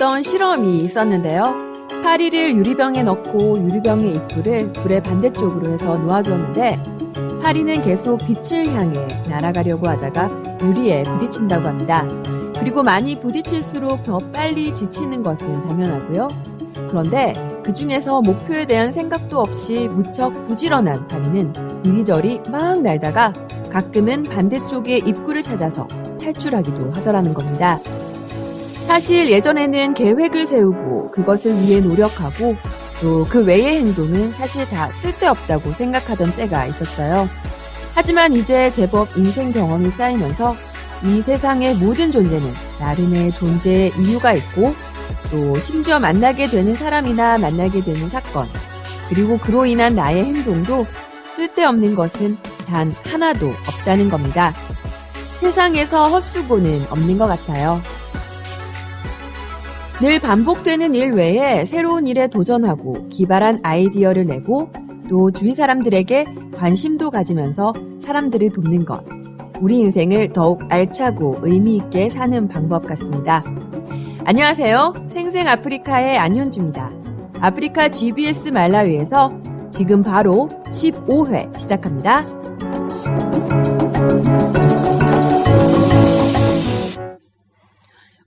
어떤 실험이 있었는데요. 파리를 유리병에 넣고 유리병의 입구를 불의 반대쪽으로 해서 놓아두었는데 파리는 계속 빛을 향해 날아가려고 하다가 유리에 부딪힌다고 합니다. 그리고 많이 부딪힐수록 더 빨리 지치는 것은 당연하고요. 그런데 그 중에서 목표에 대한 생각도 없이 무척 부지런한 파리는 이리저리 막 날다가 가끔은 반대쪽의 입구를 찾아서 탈출하기도 하더라는 겁니다. 사실 예전에는 계획을 세우고 그것을 위해 노력하고 또 그 외의 행동은 사실 다 쓸데없다고 생각하던 때가 있었어요. 하지만 이제 제법 인생 경험이 쌓이면서 이 세상의 모든 존재는 나름의 존재의 이유가 있고 또 심지어 만나게 되는 사람이나 만나게 되는 사건 그리고 그로 인한 나의 행동도 쓸데없는 것은 단 하나도 없다는 겁니다. 세상에서 헛수고는 없는 것 같아요. 늘 반복되는 일 외에 새로운 일에 도전하고 기발한 아이디어를 내고 또 주위 사람들에게 관심도 가지면서 사람들을 돕는 것. 우리 인생을 더욱 알차고 의미 있게 사는 방법 같습니다. 안녕하세요. 생생 아프리카의 안현주입니다. 아프리카 GBS 말라위에서 지금 바로 15회 시작합니다.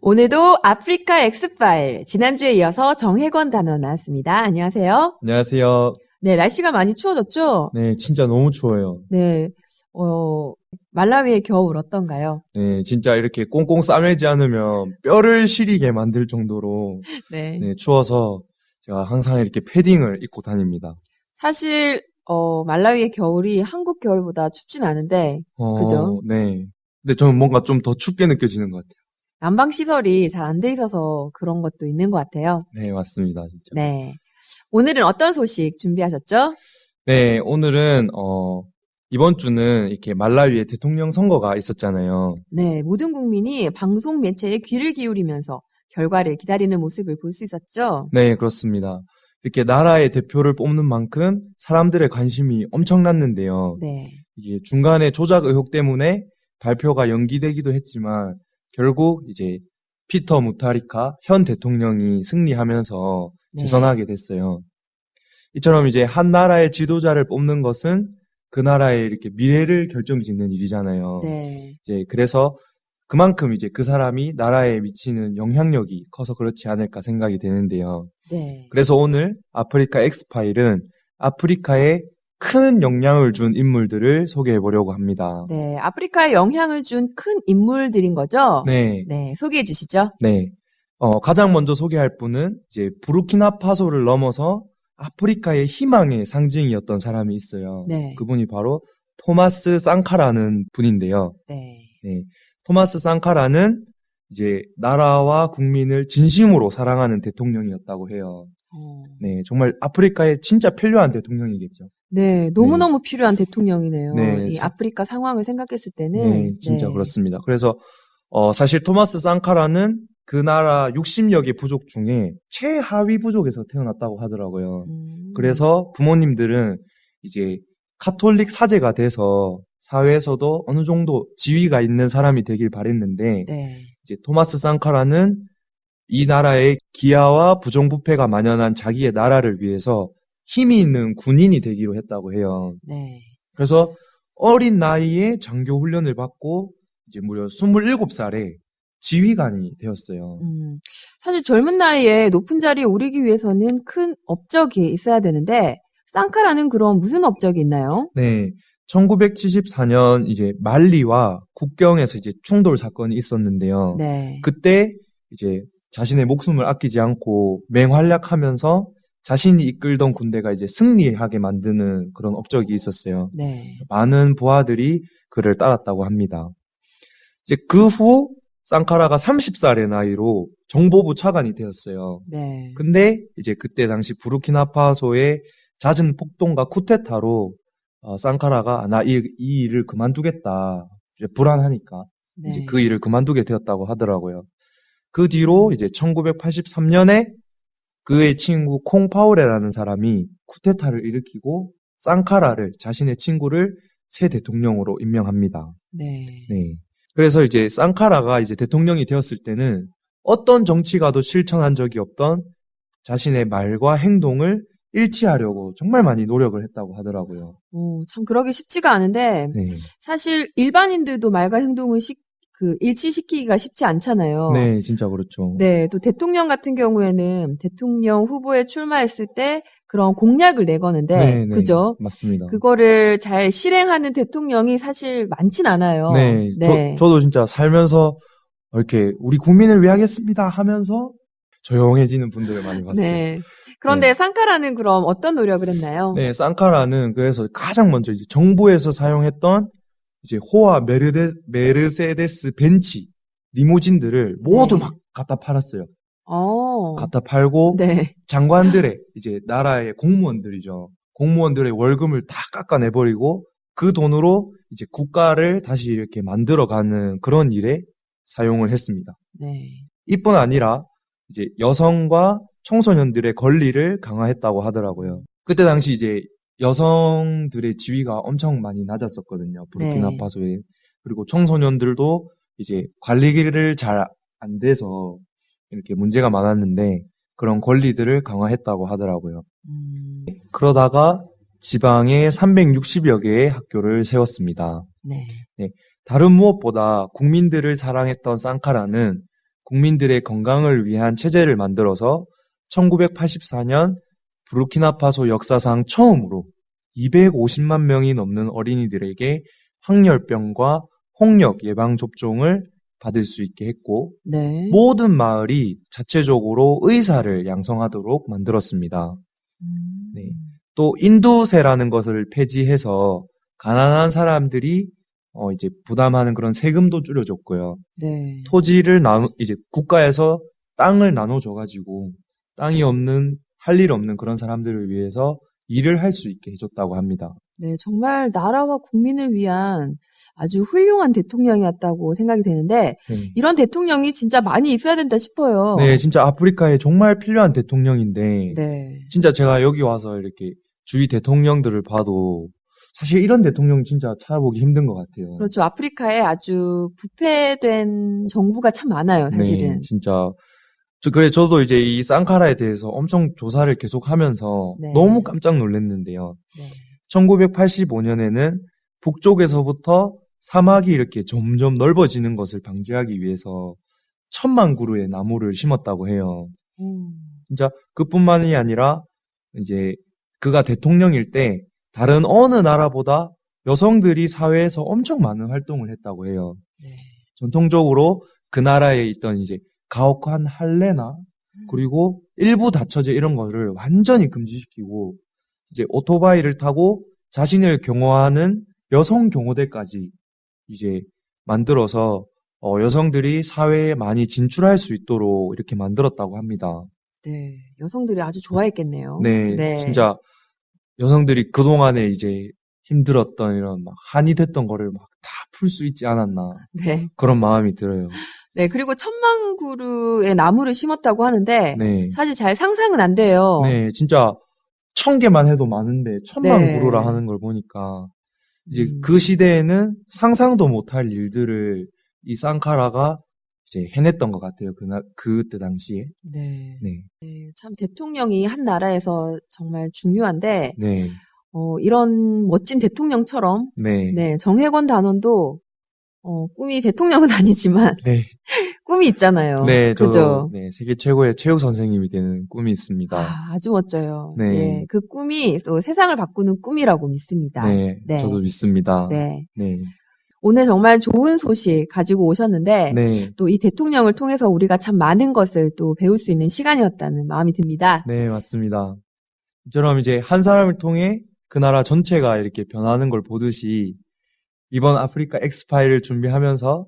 오늘도 아프리카 엑스파일 지난주에 이어서 정혜권 단원 나왔습니다. 안녕하세요. 안녕하세요. 네, 날씨가 많이 추워졌죠? 네, 진짜 너무 추워요. 네, 어, 말라위의 겨울 어떤가요? 네, 진짜 이렇게 꽁꽁 싸매지 않으면 뼈를 시리게 만들 정도로 네. 네, 추워서 제가 항상 이렇게 패딩을 입고 다닙니다. 사실, 어, 말라위의 겨울이 한국 겨울보다 춥진 않은데, 어, 그죠? 네. 근데 저는 뭔가 좀 더 춥게 느껴지는 것 같아요. 난방 시설이 잘 안 돼 있어서 그런 것도 있는 것 같아요. 네, 맞습니다, 진짜. 네. 오늘은 어떤 소식 준비하셨죠? 네, 오늘은 어 이번 주는 이렇게 말라위의 대통령 선거가 있었잖아요. 네, 모든 국민이 방송 매체에 귀를 기울이면서 결과를 기다리는 모습을 볼 수 있었죠? 네, 그렇습니다. 이렇게 나라의 대표를 뽑는 만큼 사람들의 관심이 엄청났는데요. 네. 이게 중간에 조작 의혹 때문에 발표가 연기되기도 했지만 결국 이제 피터 무타리카 현 대통령이 승리하면서 네. 재선하게 됐어요. 이처럼 이제 한 나라의 지도자를 뽑는 것은 그 나라의 이렇게 미래를 결정짓는 일이잖아요. 네. 이제 그래서 그만큼 이제 그 사람이 나라에 미치는 영향력이 커서 그렇지 않을까 생각이 되는데요. 네. 그래서 오늘 아프리카 엑스파일은 아프리카에 큰 영향을 준 인물들을 소개해 보려고 합니다. 네. 아프리카에 영향을 준 큰 인물들인 거죠? 네, 네. 소개해 주시죠. 네. 어, 가장 먼저 소개할 분은 이제 부르키나파소를 넘어서 아프리카의 희망의 상징이었던 사람이 있어요. 네. 그분이 바로 토마스 상카라는 분인데요. 네. 네. 토마스 상카라는 이제 나라와 국민을 진심으로 사랑하는 대통령이었다고 해요. 어. 네, 정말 아프리카에 진짜 필요한 대통령이겠죠. 네, 너무너무 필요한 대통령이네요. 네, 이 사- 아프리카 상황을 생각했을 때는. 네, 진짜 네. 그렇습니다. 그래서 어, 사실 토마스 상카라는 그 나라 60여 개 부족 중에 최하위 부족에서 태어났다고 하더라고요. 음. 그래서 부모님들은 이제 카톨릭 사제가 돼서 사회에서도 어느 정도 지위가 있는 사람이 되길 바랬는데 네. 이제 토마스 상카라는 이 나라의 기아와 부정부패가 만연한 자기의 나라를 위해서 힘이 있는 군인이 되기로 했다고 해요. 네. 그래서 어린 나이에 장교 훈련을 받고 이제 무려 27살에 지휘관이 되었어요. 음, 사실 젊은 나이에 높은 자리에 오르기 위해서는 큰 업적이 있어야 되는데, 쌍카라는 그런 무슨 업적이 있나요? 네. 1974년 이제 말리와 국경에서 이제 충돌 사건이 있었는데요. 네. 그때 이제 자신의 목숨을 아끼지 않고 맹활약하면서 자신이 이끌던 군대가 이제 승리하게 만드는 그런 업적이 있었어요. 네. 많은 부하들이 그를 따랐다고 합니다. 이제 그 후 쌍카라가 30살의 나이로 정보부 차관이 되었어요. 네. 근데 이제 그때 당시 부르키나파소의 잦은 폭동과 쿠데타로 어, 쌍카라가 나이 일을 그만두겠다. 이제 불안하니까 네. 이제 그 일을 그만두게 되었다고 하더라고요. 그 뒤로 이제 1983년에 그의 친구 콩 파오레라는 사람이 쿠데타를 일으키고 쌍카라를 자신의 친구를 새 대통령으로 임명합니다. 네. 네. 그래서 이제 쌍카라가 이제 대통령이 되었을 때는 어떤 정치가도 실천한 적이 없던 자신의 말과 행동을 일치하려고 정말 많이 노력을 했다고 하더라고요. 어, 참 그러기 쉽지가 않은데 네. 사실 일반인들도 말과 행동을 시, 그 일치시키기가 쉽지 않잖아요. 네, 진짜 그렇죠. 네, 또 대통령 같은 경우에는 대통령 후보에 출마했을 때 그런 공약을 내거는데, 네, 네, 그죠? 맞습니다. 그거를 잘 실행하는 대통령이 사실 많진 않아요. 네, 네. 저, 저도 진짜 살면서 이렇게 우리 국민을 위해 하겠습니다 하면서 조용해지는 분들을 많이 봤어요. 네. 그런데 상카라는 그럼 어떤 노력을 했나요? 네, 쌍카라는 그래서 가장 먼저 이제 정부에서 사용했던 이제 호와 메르데, 메르세데스 벤치 리무진들을 모두 네. 막 갖다 팔았어요. 어. 갖다 팔고 네. 장관들의 이제 나라의 공무원들이죠. 공무원들의 월급을 다 깎아내버리고 그 돈으로 이제 국가를 다시 이렇게 만들어가는 그런 일에 사용을 했습니다. 네. 이뿐 아니라 이제 여성과 청소년들의 권리를 강화했다고 하더라고요. 그때 당시 이제 여성들의 지위가 엄청 많이 낮았었거든요. 부르키나파소에. 그리고 청소년들도 이제 관리를 잘 안 돼서 이렇게 문제가 많았는데 그런 권리들을 강화했다고 하더라고요. 음, 그러다가 지방에 360여 개의 학교를 세웠습니다. 네. 다른 무엇보다 국민들을 사랑했던 쌍카라는 국민들의 건강을 위한 체제를 만들어서 1984년 부르키나파소 역사상 처음으로 250만 명이 넘는 어린이들에게 황열병과 홍역 예방 접종을 받을 수 있게 했고 네. 모든 마을이 자체적으로 의사를 양성하도록 만들었습니다. 음, 네. 또 인두세라는 것을 폐지해서 가난한 사람들이 어 이제 부담하는 그런 세금도 줄여줬고요. 네. 토지를 나누 이제 국가에서 땅을 나눠줘 가지고 땅이 없는 할 일 없는 그런 사람들을 위해서 일을 할 수 있게 해줬다고 합니다. 네, 정말 나라와 국민을 위한 아주 훌륭한 대통령이었다고 생각이 되는데, 네. 이런 대통령이 진짜 많이 있어야 된다 싶어요. 네, 진짜 아프리카에 정말 필요한 대통령인데 네. 진짜 제가 여기 와서 이렇게 주위 대통령들을 봐도 사실 이런 대통령 진짜 찾아보기 힘든 것 같아요. 그렇죠. 아프리카에 아주 부패된 정부가 참 많아요, 사실은. 네, 진짜. 저, 그래, 저도 이제 이 쌍카라에 대해서 엄청 조사를 계속 하면서 네. 너무 깜짝 놀랐는데요. 네. 1985년에는 북쪽에서부터 사막이 이렇게 점점 넓어지는 것을 방지하기 위해서 천만 그루의 나무를 심었다고 해요. 음, 진짜 그뿐만이 아니라 이제 그가 대통령일 때 다른 어느 나라보다 여성들이 사회에서 엄청 많은 활동을 했다고 해요. 네. 전통적으로 그 나라에 있던 이제 가혹한 할례나 그리고 일부 다처제 이런 거를 완전히 금지시키고 이제 오토바이를 타고 자신을 경호하는 여성 경호대까지 이제 만들어서 어, 여성들이 사회에 많이 진출할 수 있도록 이렇게 만들었다고 합니다. 네. 여성들이 아주 좋아했겠네요. 네, 네. 진짜 여성들이 그 동안에 이제 힘들었던 이런 막 한이 됐던 거를 막 다 풀 수 있지 않았나 네. 그런 마음이 들어요. 네. 그리고 천만 그루의 나무를 심었다고 하는데, 네. 사실 잘 상상은 안 돼요. 네, 진짜 천 개만 해도 많은데 천만 네. 구루라 하는 걸 보니까 이제 음. 그 시대에는 상상도 못할 일들을 이 쌍카라가 이제 해냈던 것 같아요. 그날 그때 당시에. 네. 네, 네, 참 대통령이 한 나라에서 정말 중요한데 네, 어, 이런 멋진 대통령처럼 네, 네, 정혜권 단원도 어, 꿈이 대통령은 아니지만 네, 꿈이 있잖아요. 네, 저도 그죠? 네, 세계 최고의 체육 선생님이 되는 꿈이 있습니다. 아, 아주 멋져요. 네. 예, 그 꿈이 또 세상을 바꾸는 꿈이라고 믿습니다. 네, 네. 저도 믿습니다. 네. 네, 오늘 정말 좋은 소식 가지고 오셨는데 네, 또이 대통령을 통해서 우리가 참 많은 것을 또 배울 수 있는 시간이었다는 마음이 듭니다. 네, 맞습니다. 이처럼 이제 한 사람을 통해 그 나라 전체가 이렇게 변하는 걸 보듯이 이번 아프리카 엑스파일을 준비하면서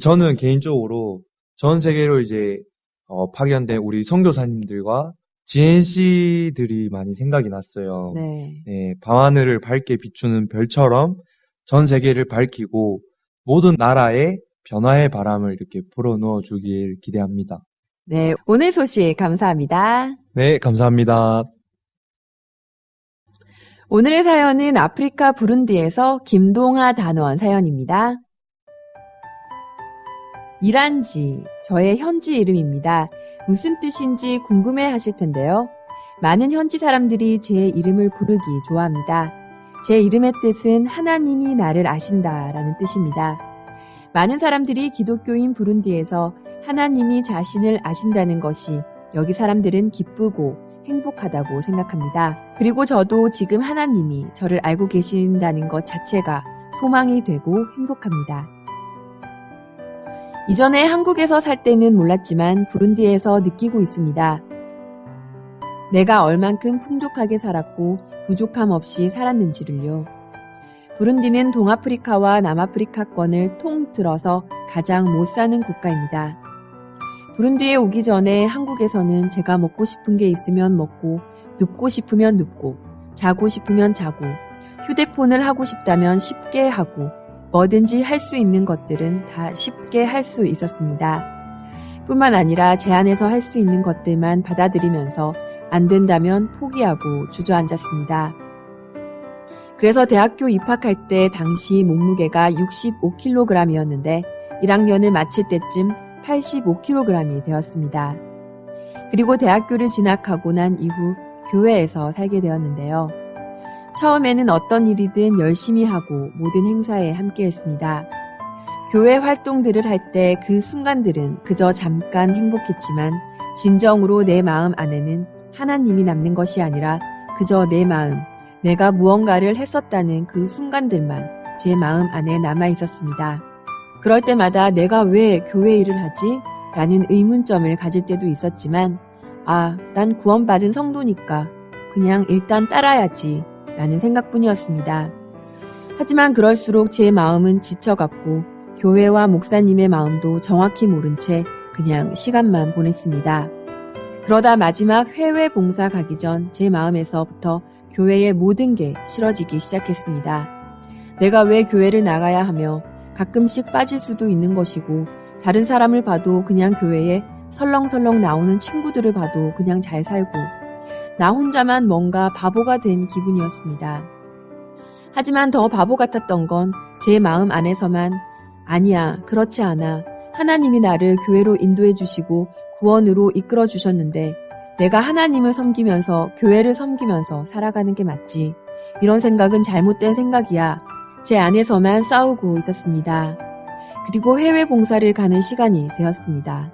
저는 개인적으로 전 세계로 이제 어, 파견된 우리 선교사님들과 GNC들이 많이 생각이 났어요. 네. 네, 밤하늘을 밝게 비추는 별처럼 전 세계를 밝히고 모든 나라에 변화의 바람을 이렇게 불어넣어 주길 기대합니다. 네, 오늘 소식 감사합니다. 네, 감사합니다. 오늘의 사연은 아프리카 부룬디에서 김동아 단원 사연입니다. 이란지, 저의 현지 이름입니다. 무슨 뜻인지 궁금해 하실 텐데요. 많은 현지 사람들이 제 이름을 부르기 좋아합니다. 제 이름의 뜻은 하나님이 나를 아신다 라는 뜻입니다. 많은 사람들이 기독교인 부룬디에서 하나님이 자신을 아신다는 것이 여기 사람들은 기쁘고 행복하다고 생각합니다. 그리고 저도 지금 하나님이 저를 알고 계신다는 것 자체가 소망이 되고 행복합니다. 이전에 한국에서 살 때는 몰랐지만 부룬디에서 느끼고 있습니다. 내가 얼만큼 풍족하게 살았고 부족함 없이 살았는지를요. 부룬디는 동아프리카와 남아프리카권을 통틀어서 가장 못 사는 국가입니다. 부룬디에 오기 전에 한국에서는 제가 먹고 싶은 게 있으면 먹고, 눕고 싶으면 눕고, 자고 싶으면 자고, 휴대폰을 하고 싶다면 쉽게 하고, 뭐든지 할 수 있는 것들은 다 쉽게 할 수 있었습니다. 뿐만 아니라 제 안에서 할 수 있는 것들만 받아들이면서 안 된다면 포기하고 주저앉았습니다. 그래서 대학교 입학할 때 당시 몸무게가 65kg이었는데 1학년을 마칠 때쯤 85kg이 되었습니다. 그리고 대학교를 진학하고 난 이후 교회에서 살게 되었는데요. 처음에는 어떤 일이든 열심히 하고 모든 행사에 함께 했습니다. 교회 활동들을 할 때 그 순간들은 그저 잠깐 행복했지만 진정으로 내 마음 안에는 하나님이 남는 것이 아니라 그저 내 마음, 내가 무언가를 했었다는 그 순간들만 제 마음 안에 남아 있었습니다. 그럴 때마다 내가 왜 교회 일을 하지? 라는 의문점을 가질 때도 있었지만, 아, 난 구원받은 성도니까 그냥 일단 따라야지 라는 생각뿐이었습니다. 하지만 그럴수록 제 마음은 지쳐갔고, 교회와 목사님의 마음도 정확히 모른 채 그냥 시간만 보냈습니다. 그러다 마지막 해외 봉사 가기 전 제 마음에서부터 교회의 모든 게 싫어지기 시작했습니다. 내가 왜 교회를 나가야 하며 가끔씩 빠질 수도 있는 것이고 다른 사람을 봐도 그냥 교회에 설렁설렁 나오는 친구들을 봐도 그냥 잘 살고 나 혼자만 뭔가 바보가 된 기분이었습니다. 하지만 더 바보 같았던 건 제 마음 안에서만 아니야, 그렇지 않아. 하나님이 나를 교회로 인도해 주시고 구원으로 이끌어 주셨는데 내가 하나님을 섬기면서 교회를 섬기면서 살아가는 게 맞지. 이런 생각은 잘못된 생각이야. 제 안에서만 싸우고 있었습니다. 그리고 해외 봉사를 가는 시간이 되었습니다.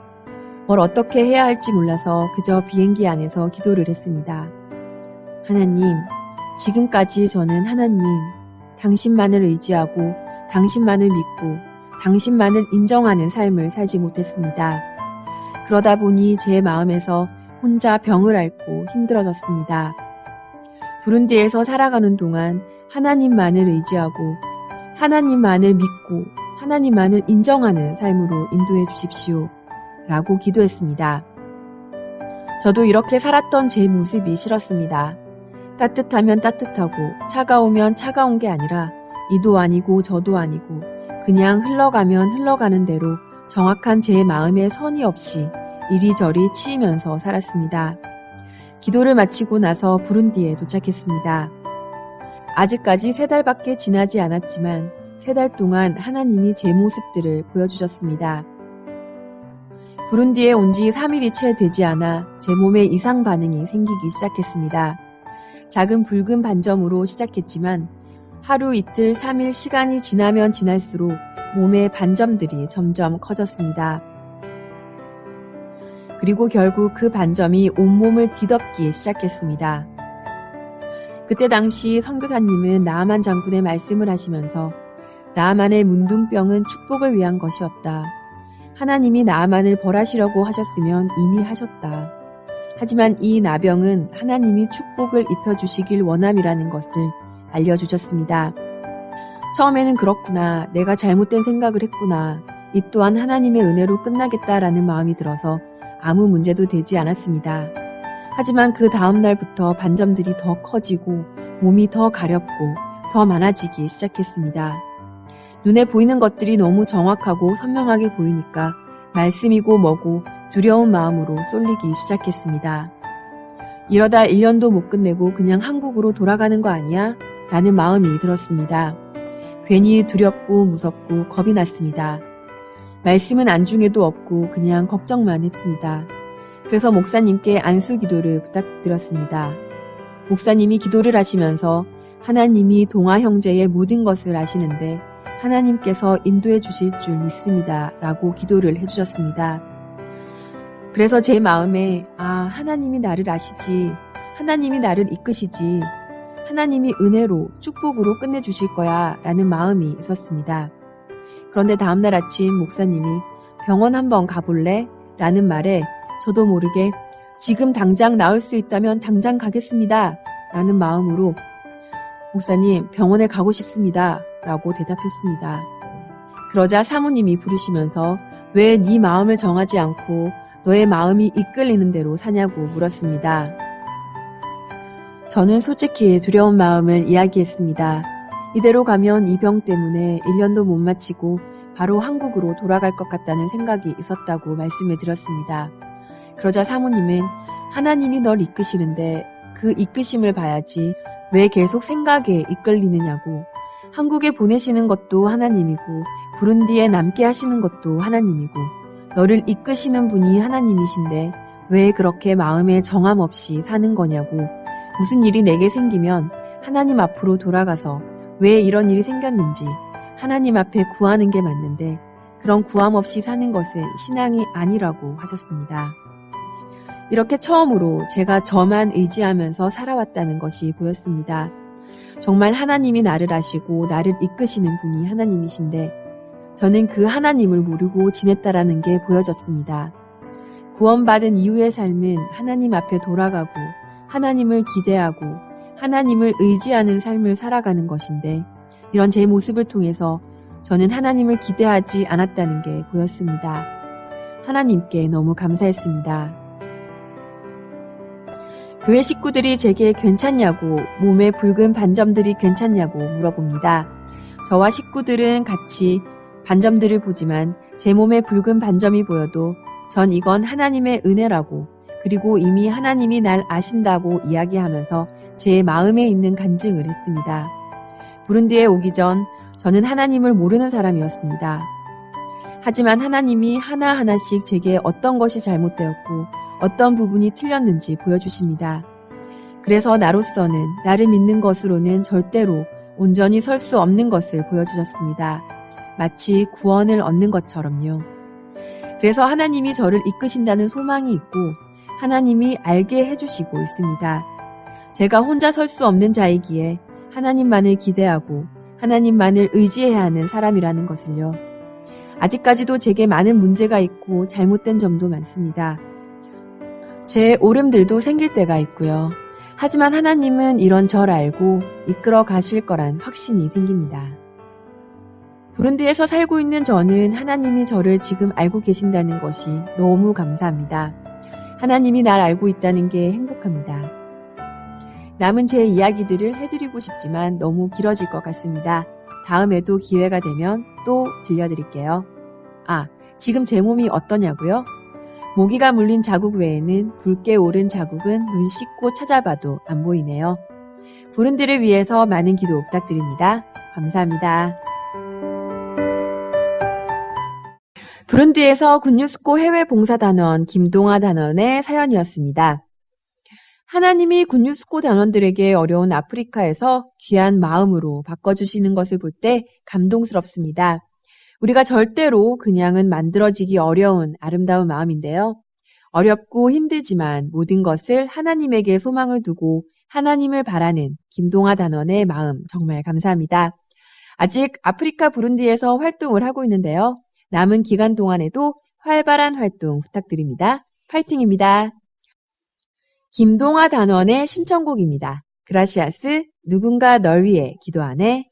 뭘 어떻게 해야 할지 몰라서 그저 비행기 안에서 기도를 했습니다. 하나님, 지금까지 저는 하나님, 당신만을 의지하고 당신만을 믿고 당신만을 인정하는 삶을 살지 못했습니다. 그러다 보니 제 마음에서 혼자 병을 앓고 힘들어졌습니다. 부룬디에서 살아가는 동안 하나님만을 의지하고 하나님만을 믿고 하나님만을 인정하는 삶으로 인도해 주십시오. 라고 기도했습니다. 저도 이렇게 살았던 제 모습이 싫었습니다. 따뜻하면 따뜻하고 차가우면 차가운 게 아니라 이도 아니고 저도 아니고 그냥 흘러가면 흘러가는 대로 정확한 제 마음의 선이 없이 이리저리 치이면서 살았습니다. 기도를 마치고 나서 부룬디에 도착했습니다. 아직까지 세 달밖에 지나지 않았지만 세 달 동안 하나님이 제 모습들을 보여주셨습니다. 부룬디에 온 지 3일이 채 되지 않아 제 몸에 이상 반응이 생기기 시작했습니다. 작은 붉은 반점으로 시작했지만 하루 이틀 3일 시간이 지나면 지날수록 몸의 반점들이 점점 커졌습니다. 그리고 결국 그 반점이 온몸을 뒤덮기 시작했습니다. 그때 당시 선교사님은 나아만 장군의 말씀을 하시면서 나아만의 문둥병은 축복을 위한 것이 없다. 하나님이 나아만을 벌하시려고 하셨으면 이미 하셨다. 하지만 이 나병은 하나님이 축복을 입혀주시길 원함이라는 것을 알려주셨습니다. 처음에는 그렇구나. 내가 잘못된 생각을 했구나. 이 또한 하나님의 은혜로 끝나겠다라는 마음이 들어서 아무 문제도 되지 않았습니다. 하지만 그 다음날부터 반점들이 더 커지고 몸이 더 가렵고 더 많아지기 시작했습니다. 눈에 보이는 것들이 너무 정확하고 선명하게 보이니까 말씀이고 뭐고 두려운 마음으로 쏠리기 시작했습니다. 이러다 1년도 못 끝내고 그냥 한국으로 돌아가는 거 아니야? 라는 마음이 들었습니다. 괜히 두렵고 무섭고 겁이 났습니다. 말씀은 안중에도 없고 그냥 걱정만 했습니다. 그래서 목사님께 안수 기도를 부탁드렸습니다. 목사님이 기도를 하시면서 하나님이 동아 형제의 모든 것을 아시는데 하나님께서 인도해 주실 줄 믿습니다. 라고 기도를 해주셨습니다. 그래서 제 마음에, 아, 하나님이 나를 아시지. 하나님이 나를 이끄시지. 하나님이 은혜로, 축복으로 끝내주실 거야. 라는 마음이 있었습니다. 그런데 다음날 아침 목사님이 병원 한번 가볼래? 라는 말에 저도 모르게 지금 당장 나을 수 있다면 당장 가겠습니다. 라는 마음으로 목사님 병원에 가고 싶습니다. 라고 대답했습니다. 그러자 사모님이 부르시면서 왜 네 마음을 정하지 않고 너의 마음이 이끌리는 대로 사냐고 물었습니다. 저는 솔직히 두려운 마음을 이야기했습니다. 이대로 가면 이 병 때문에 1년도 못 마치고 바로 한국으로 돌아갈 것 같다는 생각이 있었다고 말씀을 드렸습니다. 그러자 사모님은 하나님이 널 이끄시는데 그 이끄심을 봐야지 왜 계속 생각에 이끌리느냐고 한국에 보내시는 것도 하나님이고 부른디에 남게 하시는 것도 하나님이고 너를 이끄시는 분이 하나님이신데 왜 그렇게 마음에 정함 없이 사는 거냐고 무슨 일이 내게 생기면 하나님 앞으로 돌아가서 왜 이런 일이 생겼는지 하나님 앞에 구하는 게 맞는데 그런 구함 없이 사는 것은 신앙이 아니라고 하셨습니다. 이렇게 처음으로 제가 저만 의지하면서 살아왔다는 것이 보였습니다. 정말 하나님이 나를 아시고 나를 이끄시는 분이 하나님이신데 저는 그 하나님을 모르고 지냈다라는 게 보여졌습니다. 구원받은 이후의 삶은 하나님 앞에 돌아가고 하나님을 기대하고 하나님을 의지하는 삶을 살아가는 것인데 이런 제 모습을 통해서 저는 하나님을 기대하지 않았다는 게 보였습니다. 하나님께 너무 감사했습니다. 교회 식구들이 제게 괜찮냐고 몸에 붉은 반점들이 괜찮냐고 물어봅니다. 저와 식구들은 같이 반점들을 보지만 제 몸에 붉은 반점이 보여도 전 이건 하나님의 은혜라고 그리고 이미 하나님이 날 아신다고 이야기하면서 제 마음에 있는 간증을 했습니다. 부른디에 오기 전 저는 하나님을 모르는 사람이었습니다. 하지만 하나님이 하나하나씩 제게 어떤 것이 잘못되었고 어떤 부분이 틀렸는지 보여주십니다. 그래서 나로서는 나를 믿는 것으로는 절대로 온전히 설 수 없는 것을 보여주셨습니다. 마치 구원을 얻는 것처럼요. 그래서 하나님이 저를 이끄신다는 소망이 있고 하나님이 알게 해주시고 있습니다. 제가 혼자 설 수 없는 자이기에 하나님만을 기대하고 하나님만을 의지해야 하는 사람이라는 것을요. 아직까지도 제게 많은 문제가 있고 잘못된 점도 많습니다. 제 오름들도 생길 때가 있고요. 하지만 하나님은 이런 절 알고 이끌어 가실 거란 확신이 생깁니다. 부른디에서 살고 있는 저는 하나님이 저를 지금 알고 계신다는 것이 너무 감사합니다. 하나님이 날 알고 있다는 게 행복합니다. 남은 제 이야기들을 해드리고 싶지만 너무 길어질 것 같습니다. 다음에도 기회가 되면 또 들려드릴게요. 아, 지금 제 몸이 어떠냐고요? 모기가 물린 자국 외에는 붉게 오른 자국은 눈 씻고 찾아봐도 안 보이네요. 부른들을 위해서 많은 기도 부탁드립니다. 감사합니다. 부른디에서 굿뉴스코 해외 봉사단원 김동아 단원의 사연이었습니다. 하나님이 굿뉴스코 단원들에게 어려운 아프리카에서 귀한 마음으로 바꿔주시는 것을 볼 때 감동스럽습니다. 우리가 절대로 그냥은 만들어지기 어려운 아름다운 마음인데요. 어렵고 힘들지만 모든 것을 하나님에게 소망을 두고 하나님을 바라는 김동아 단원의 마음 정말 감사합니다. 아직 아프리카 부룬디에서 활동을 하고 있는데요. 남은 기간 동안에도 활발한 활동 부탁드립니다. 파이팅입니다. 김동아 단원의 신청곡입니다. 그라시아스 누군가 널 위해 기도하네.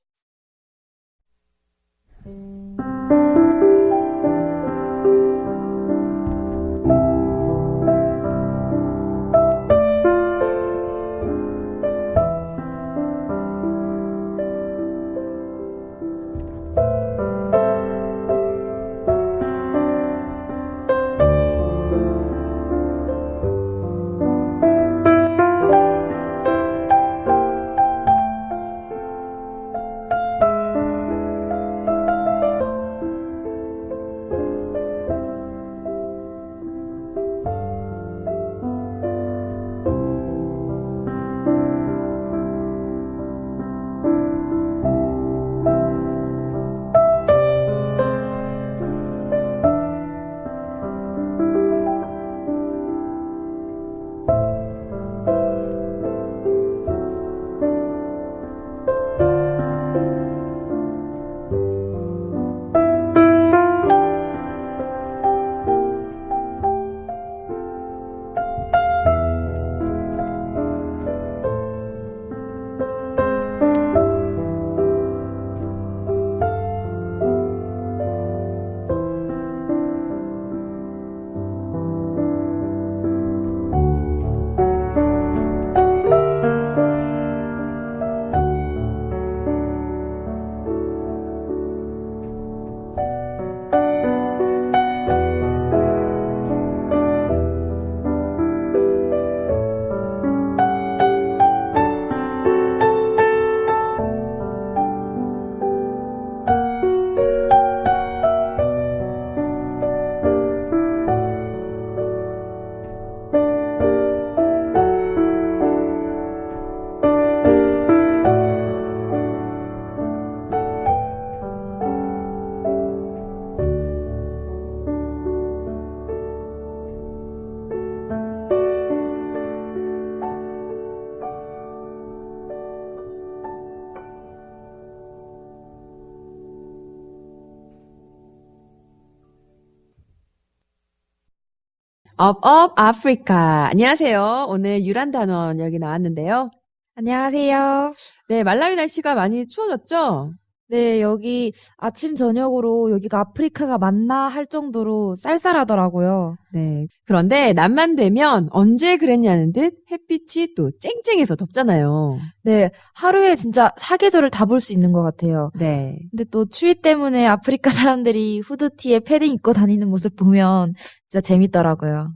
Up Up Africa. 안녕하세요. 오늘 유란 단원 여기 나왔는데요. 안녕하세요. 네, 말라위 날씨가 많이 추워졌죠? 네, 여기 아침 저녁으로 여기가 아프리카가 맞나 할 정도로 쌀쌀하더라고요. 네. 그런데 낮만 되면 언제 그랬냐는 듯 햇빛이 또 쨍쨍해서 덥잖아요. 네, 하루에 진짜 사계절을 다 볼 수 있는 것 같아요. 네. 근데 또 추위 때문에 아프리카 사람들이 후드티에 패딩 입고 다니는 모습 보면 진짜 재밌더라고요.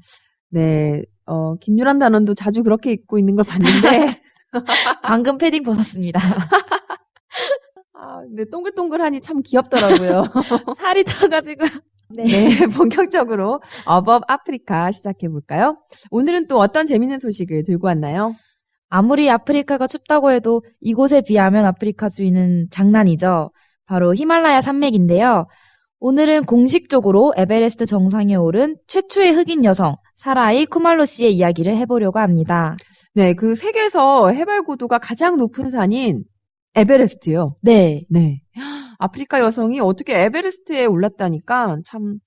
네. 어, 김유란 단원도 자주 그렇게 입고 있는 걸 봤는데, 방금 패딩 벗었습니다. 아, 근데 동글동글하니 참 귀엽더라고요. 살이 쪄가지고. 네. 네, 본격적으로 어법 아프리카 시작해 볼까요? 오늘은 또 어떤 재밌는 소식을 들고 왔나요? 아무리 아프리카가 춥다고 해도 이곳에 비하면 아프리카 주위는 장난이죠. 바로 히말라야 산맥인데요. 오늘은 공식적으로 에베레스트 정상에 오른 최초의 흑인 여성 사라이 쿠말로 씨의 이야기를 해보려고 합니다. 네, 그 세계에서 해발 고도가 가장 높은 산인 에베레스트요. 네, 네. 아프리카 여성이 어떻게 에베레스트에 올랐다니까 참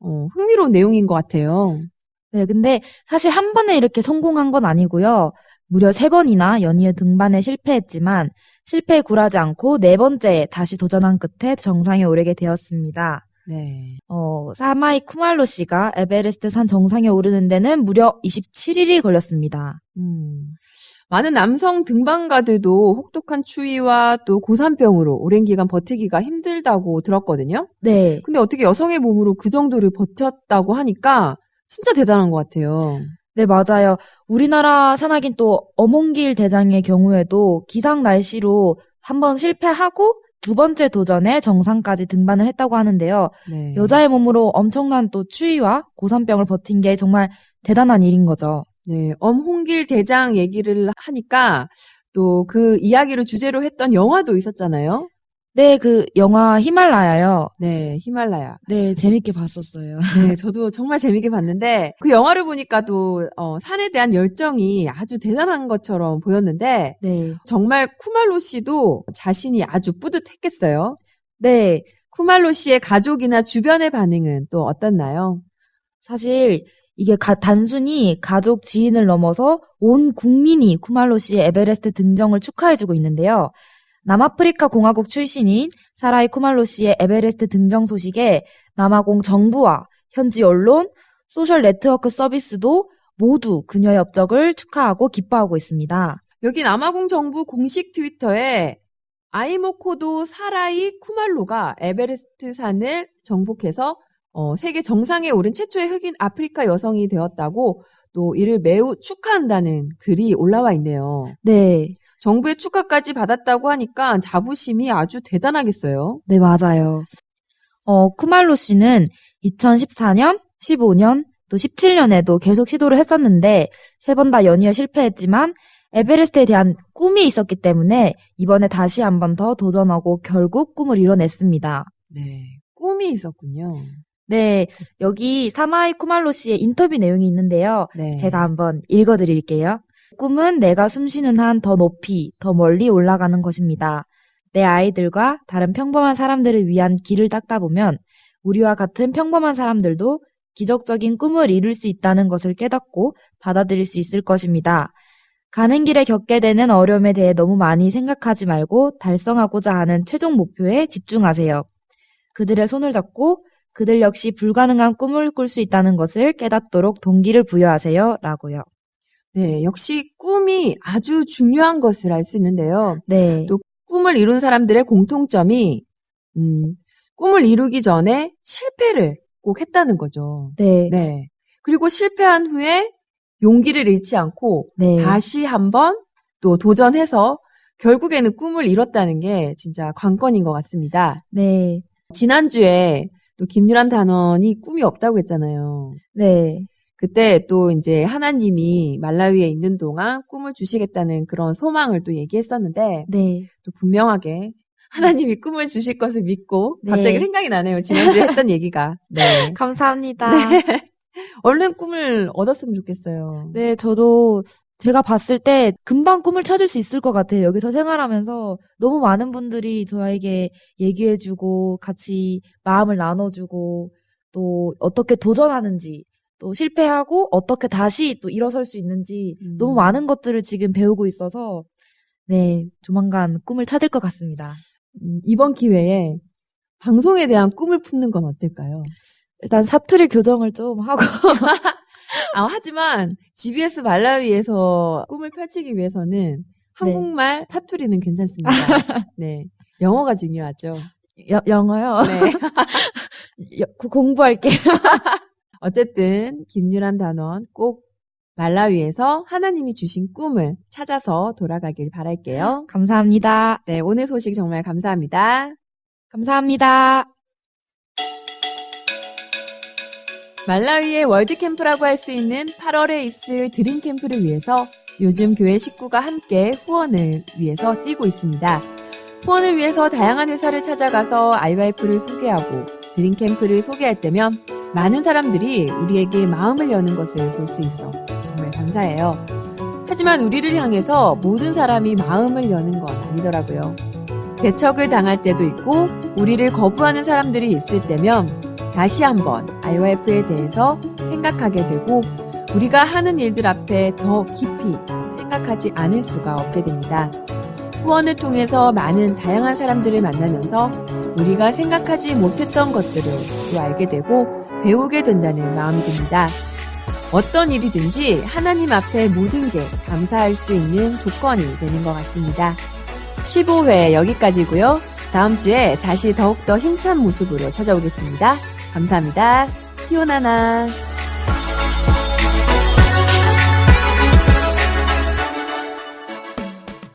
어, 흥미로운 내용인 것 같아요. 네, 근데 사실 한 번에 이렇게 성공한 건 아니고요. 무려 세 번이나 연이어 등반에 실패했지만 실패에 굴하지 않고 네 번째에 다시 도전한 끝에 정상에 오르게 되었습니다. 네. 어, 사마이 쿠말로 씨가 에베레스트 산 정상에 오르는 데는 무려 27일이 걸렸습니다. 음. 많은 남성 등반가들도 혹독한 추위와 또 고산병으로 오랜 기간 버티기가 힘들다고 들었거든요. 네. 근데 어떻게 여성의 몸으로 그 정도를 버텼다고 하니까 진짜 대단한 것 같아요. 네, 맞아요. 우리나라 산악인 또 어몽길 대장의 경우에도 기상 날씨로 한 번 실패하고 두 번째 도전에 정상까지 등반을 했다고 하는데요. 네. 여자의 몸으로 엄청난 또 추위와 고산병을 버틴 게 정말 대단한 일인 거죠. 네, 엄홍길 대장 얘기를 하니까 또 그 이야기를 주제로 했던 영화도 있었잖아요. 네, 그 영화 히말라야요. 네, 히말라야. 네, 재밌게 봤었어요. 네, 저도 정말 재밌게 봤는데 그 영화를 보니까 또 어, 산에 대한 열정이 아주 대단한 것처럼 보였는데 네. 정말 쿠말로 씨도 자신이 아주 뿌듯했겠어요. 네. 쿠말로 씨의 가족이나 주변의 반응은 또 어떻나요? 사실 이게 가- 단순히 가족 지인을 넘어서 온 국민이 쿠말로 씨의 에베레스트 등정을 축하해주고 있는데요. 남아프리카 공화국 출신인 사라이 쿠말로 씨의 에베레스트 등정 소식에 남아공 정부와 현지 언론, 소셜 네트워크 서비스도 모두 그녀의 업적을 축하하고 기뻐하고 있습니다. 여기 남아공 정부 공식 트위터에 아이모코도 사라이 쿠말로가 에베레스트 산을 정복해서 어, 세계 정상에 오른 최초의 흑인 아프리카 여성이 되었다고 또 이를 매우 축하한다는 글이 올라와 있네요. 네, 정부의 축하까지 받았다고 하니까 자부심이 아주 대단하겠어요. 네, 맞아요. 어, 쿠말로 씨는 2014년, 15년, 또 17년에도 계속 시도를 했었는데 세 번 다 연이어 실패했지만 에베레스트에 대한 꿈이 있었기 때문에 이번에 다시 한 번 더 도전하고 결국 꿈을 이뤄냈습니다. 네. 꿈이 있었군요. 네, 여기 사마이 쿠말로 씨의 인터뷰 내용이 있는데요. 네. 제가 한번 읽어드릴게요. 꿈은 내가 숨쉬는 한 더 높이, 더 멀리 올라가는 것입니다. 내 아이들과 다른 평범한 사람들을 위한 길을 닦다 보면 우리와 같은 평범한 사람들도 기적적인 꿈을 이룰 수 있다는 것을 깨닫고 받아들일 수 있을 것입니다. 가는 길에 겪게 되는 어려움에 대해 너무 많이 생각하지 말고 달성하고자 하는 최종 목표에 집중하세요. 그들의 손을 잡고 그들 역시 불가능한 꿈을 꿀 수 있다는 것을 깨닫도록 동기를 부여하세요. 라고요. 네, 역시 꿈이 아주 중요한 것을 알 수 있는데요. 네. 또 꿈을 이룬 사람들의 공통점이 음, 꿈을 이루기 전에 실패를 꼭 했다는 거죠. 네. 네. 그리고 실패한 후에 용기를 잃지 않고 네. 다시 한번 또 도전해서 결국에는 꿈을 이뤘다는 게 진짜 관건인 것 같습니다. 네. 지난주에 또 김유란 단원이 꿈이 없다고 했잖아요. 네. 그때 또 이제 하나님이 말라위에 있는 동안 꿈을 주시겠다는 그런 소망을 또 얘기했었는데 네. 또 분명하게 하나님이 꿈을 주실 것을 믿고 네. 갑자기 생각이 나네요. 지난주에 했던 얘기가. 네. 감사합니다. 얼른 꿈을 얻었으면 좋겠어요. 네, 저도 제가 봤을 때 금방 꿈을 찾을 수 있을 것 같아요. 여기서 생활하면서 너무 많은 분들이 저에게 얘기해주고 같이 마음을 나눠주고 또 어떻게 도전하는지 또 실패하고 어떻게 다시 또 일어설 수 있는지 음. 너무 많은 것들을 지금 배우고 있어서 네, 조만간 꿈을 찾을 것 같습니다. 음, 이번 기회에 방송에 대한 꿈을 품는 건 어떨까요? 일단 사투리 교정을 좀 하고 아, 하지만 GBS 말라위에서 꿈을 펼치기 위해서는 한국말 사투리는 괜찮습니다. 네. 영어가 중요하죠. 여- 영어요. 네. 여- 고- 공부할게요. 어쨌든 김유란 단원 꼭 말라위에서 하나님이 주신 꿈을 찾아서 돌아가길 바랄게요. 감사합니다. 네, 오늘 소식 정말 감사합니다. 감사합니다. 말라위의 월드캠프라고 할 수 있는 8월에 있을 드림캠프를 위해서 요즘 교회 식구가 함께 후원을 위해서 뛰고 있습니다. 후원을 위해서 다양한 회사를 찾아가서 IYF를 소개하고 드림캠프를 소개할 때면 많은 사람들이 우리에게 마음을 여는 것을 볼 수 있어 정말 감사해요. 하지만 우리를 향해서 모든 사람이 마음을 여는 건 아니더라고요. 배척을 당할 때도 있고 우리를 거부하는 사람들이 있을 때면 다시 한번 IYF에 대해서 생각하게 되고 우리가 하는 일들 앞에 더 깊이 생각하지 않을 수가 없게 됩니다. 후원을 통해서 많은 다양한 사람들을 만나면서 우리가 생각하지 못했던 것들을 또 알게 되고 배우게 된다는 마음이 듭니다. 어떤 일이든지 하나님 앞에 모든 게 감사할 수 있는 조건이 되는 것 같습니다. 15회 여기까지고요. 다음 주에 다시 더욱더 힘찬 모습으로 찾아오겠습니다. 감사합니다. 피오나나.